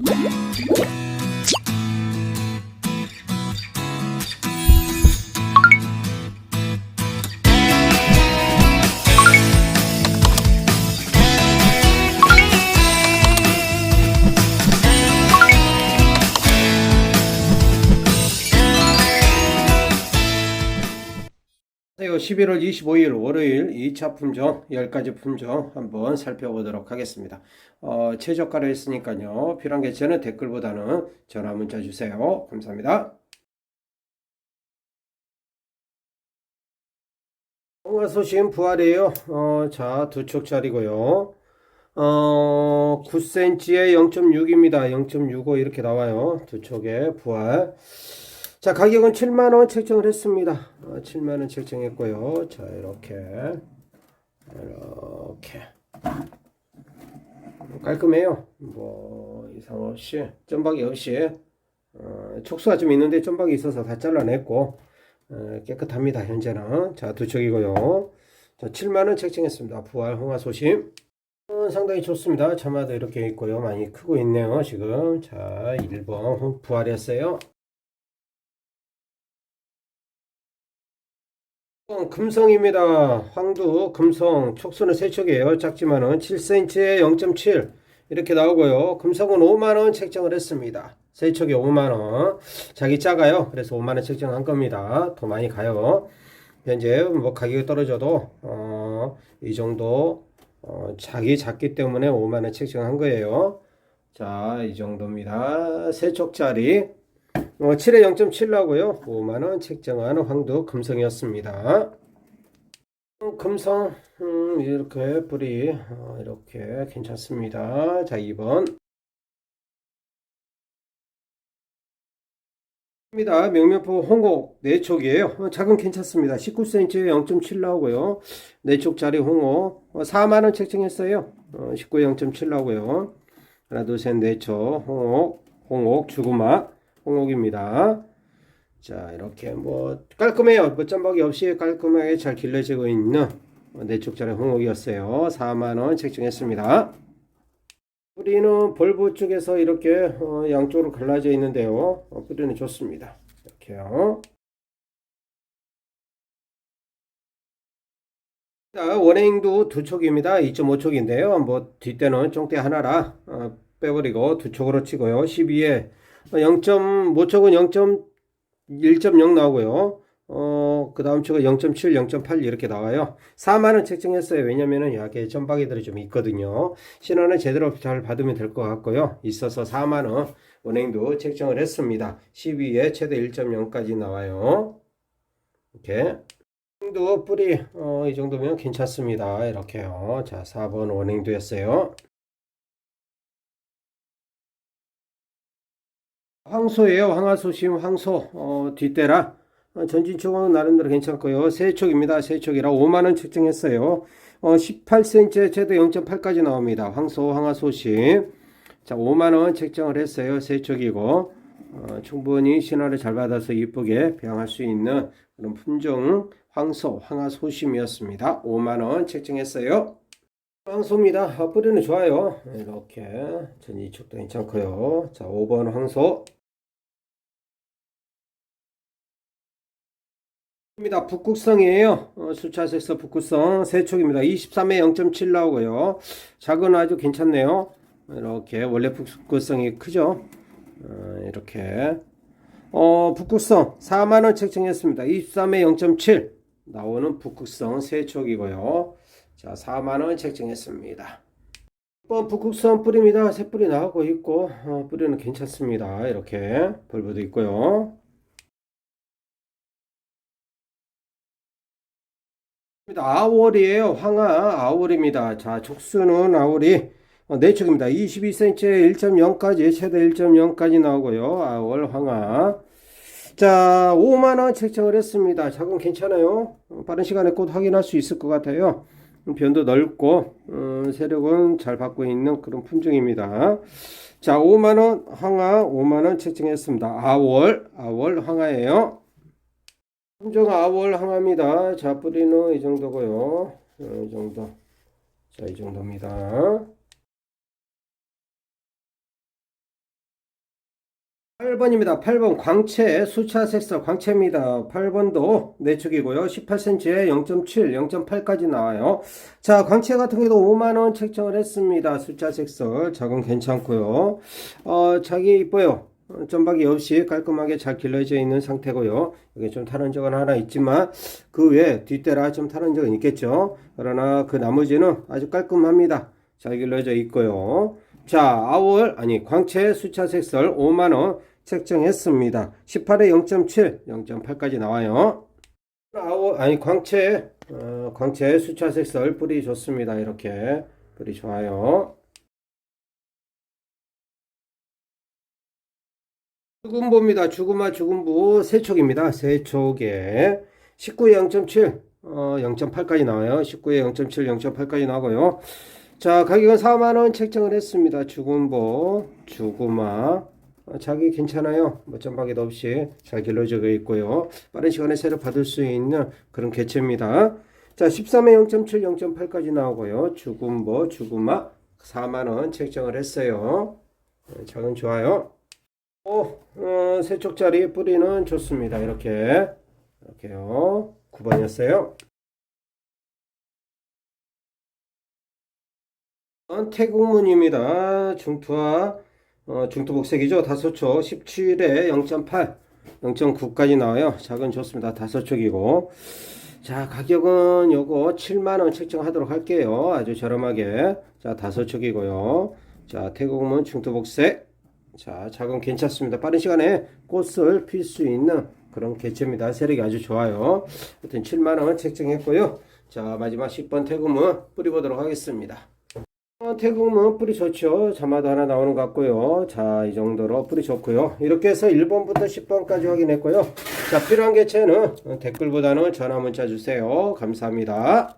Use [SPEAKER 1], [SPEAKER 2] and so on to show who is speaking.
[SPEAKER 1] you 안녕하세요. 11월 25일 월요일 2차 품종 10가지 품종 한번 살펴보도록 하겠습니다. 어, 최저가로 했으니까요. 필요한 게 저는 댓글보다는 전화 문자 주세요. 감사합니다. 홍화소심 부활이에요. 어, 자, 두 촉짜리고요. 어, 9cm에 0.6입니다. 0.65 이렇게 나와요. 두 촉에 부활. 자, 가격은 7만원 책정을 했습니다. 어, 7만원 책정했고요. 자, 이렇게. 이렇게. 깔끔해요. 뭐, 이상 없이, 점박이 없이, 어, 촉수가 좀 있는데 점박이 있어서 다 잘라냈고, 어, 깨끗합니다. 현재는. 자, 두 척이고요. 자, 7만원 책정했습니다. 부활 홍화 소심. 어, 상당히 좋습니다. 차마도 이렇게 있고요. 많이 크고 있네요. 지금. 자, 1번 부활했어요. 금성입니다. 황두, 금성, 촉수는 세척이에요. 작지만은 7cm에 0.7 이렇게 나오고요. 금성은 5만원 책정을 했습니다. 세척이 5만원. 자기 작아요. 그래서 5만원 책정한 겁니다. 더 많이 가요. 현재 뭐 가격이 떨어져도 어, 이 정도 어, 자기 작기 때문에 5만원 책정한 거예요. 자, 이 정도입니다. 세척짜리. 어, 7에 0.7 나고요. 5만원 책정한 황도 금성이었습니다. 어, 금성, 음, 이렇게 뿌리, 어, 이렇게 괜찮습니다. 자, 2번. 입니다. 명면포 홍옥 4촉이에요. 어, 작은 괜찮습니다. 19cm에 0.7 나오고요. 4촉짜리 홍옥 어, 4만원 책정했어요. 어, 19에 0.7 나오고요. 하나, 둘, 셋, 4촉 홍옥, 홍옥, 주구마. 홍옥입니다. 자, 이렇게 뭐 깔끔해요. 뭐 짬박이 없이 깔끔하게 잘 길러지고 있는 내쪽짜리 홍옥이었어요. 4만 원 책정했습니다. 뿌리는 벌브 쪽에서 이렇게 어, 양쪽으로 갈라져 있는데요. 어, 뿌리는 좋습니다. 이렇게요. 자, 원행도 두 촉입니다. 2.5촉인데요. 뭐 뒷대는 쫑대 하나라 어, 빼버리고 두 촉으로 치고요. 12에 0.5촉은 0.1.0 나오고요. 어, 그 다음 촉은 0.7, 0.8 이렇게 나와요. 4만원 책정했어요. 왜냐면은 여기에 점박이들이 좀 있거든요. 신호는 제대로 잘 받으면 될 것 같고요. 있어서 4만원 은행도 책정을 했습니다. 12에 최대 1.0까지 나와요. 이렇게. 원행도 뿌리, 어, 이 정도면 괜찮습니다. 이렇게요. 자, 4번 원행도였어요. 황소예요. 황화소심 황소 어, 뒷대라 어, 전진촉은 나름대로 괜찮고요. 세촉입니다. 세촉이라 5만원 책정했어요. 어, 18cm 최대 0.8까지 나옵니다. 황소 황화소심 자 5만원 책정을 했어요. 세촉이고 어, 충분히 신호를 잘 받아서 이쁘게 배양할 수 있는 그런 품종 황소 황화소심이었습니다. 5만원 책정했어요. 황소입니다. 아, 뿌리는 좋아요. 이렇게 전이축도 괜찮고요. 자 5번 황소 입니다. 북극성이에요. 어, 수차색서 북극성 세촉입니다. 23에 0.7 나오고요. 작은 아주 괜찮네요. 이렇게 원래 북극성이 크죠. 어, 이렇게 어, 북극성 4만 원 책정했습니다. 23에 0.7 나오는 북극성 세촉이고요. 자, 4만 원 책정했습니다. 6번 북극성 뿌리입니다. 새 뿌리 나오고 있고 어, 뿌리는 괜찮습니다. 이렇게 벌브도 있고요. 아월이에요. 황하 아월입니다. 자, 촉수는 아월이 어, 내축입니다. 22cm에 1.0까지 최대 1.0까지 나오고요. 아월 황하. 자, 5만 원 책정을 했습니다. 작은 괜찮아요. 어, 빠른 시간에 곧 확인할 수 있을 것 같아요. 변도 넓고 음, 세력은 잘 받고 있는 그런 품종입니다. 자, 5만 원 황하 5만 원 책정했습니다. 아월 아월 황하예요. 품종 아월 항합니다. 자, 뿌리는 이 정도고요. 어, 이 정도. 자, 이 정도입니다. 8번입니다. 8번 광채 수차 색소 광채입니다. 8번도 내축이고요. 18cm에 0.7, 0.8까지 나와요. 자, 광채 같은 경우도 5만 원 책정을 했습니다. 수차 색소 작은 괜찮고요. 어, 자기 이뻐요. 어, 점박이 없이 깔끔하게 잘 길러져 있는 상태고요. 여기 좀 타는 적은 하나 있지만 그 외에 뒷대라 좀 타는 적은 있겠죠. 그러나 그 나머지는 아주 깔끔합니다. 잘 길러져 있고요. 자, 아울 아니 광채 수차 색설 5만 원 책정했습니다. 18에 0.7, 0.8까지 나와요. 아울 아니 광채 어, 광채 수차 색설 뿌리 좋습니다. 이렇게 뿌리 좋아요. 죽음보입니다. 죽음아 죽음부 세촉입니다. 세촉에 19에 0.7, 어, 0.8까지 나와요. 19에 0.7, 0.8까지 나오고요. 자, 가격은 4만원 책정을 했습니다. 죽음보, 죽음아. 어, 자기 괜찮아요. 뭐 점박이도 없이 잘 길러져 있고요. 빠른 시간에 새로 받을 수 있는 그런 개체입니다. 자, 13에 0.7, 0.8까지 나오고요. 죽음보, 죽음아 4만원 책정을 했어요. 어, 작은 좋아요. 어, 어, 세척자리 뿌리는 좋습니다. 이렇게 이렇게요. 9번이었어요. 태국문입니다. 중투와 어, 중투복색이죠. 다소촉 17에 0.8, 0.9까지 나와요. 작은 좋습니다. 다소촉이고. 자, 가격은 요거 7만원 책정하도록 할게요. 아주 저렴하게. 자, 다소촉이고요. 자, 태국문 중투복색. 자, 작은 괜찮습니다. 빠른 시간에 꽃을 필 수 있는 그런 개체입니다. 세력이 아주 좋아요. 하여튼 7만원 책정했고요. 자, 마지막 10번 태국문 뿌리보도록 하겠습니다. 어, 태국문 뿌리 좋죠. 자마도 하나 나오는 것 같고요. 자, 이 정도로 뿌리 좋고요. 이렇게 해서 1번부터 10번까지 확인했고요. 자, 필요한 개체는 댓글보다는 전화 문자 주세요. 감사합니다.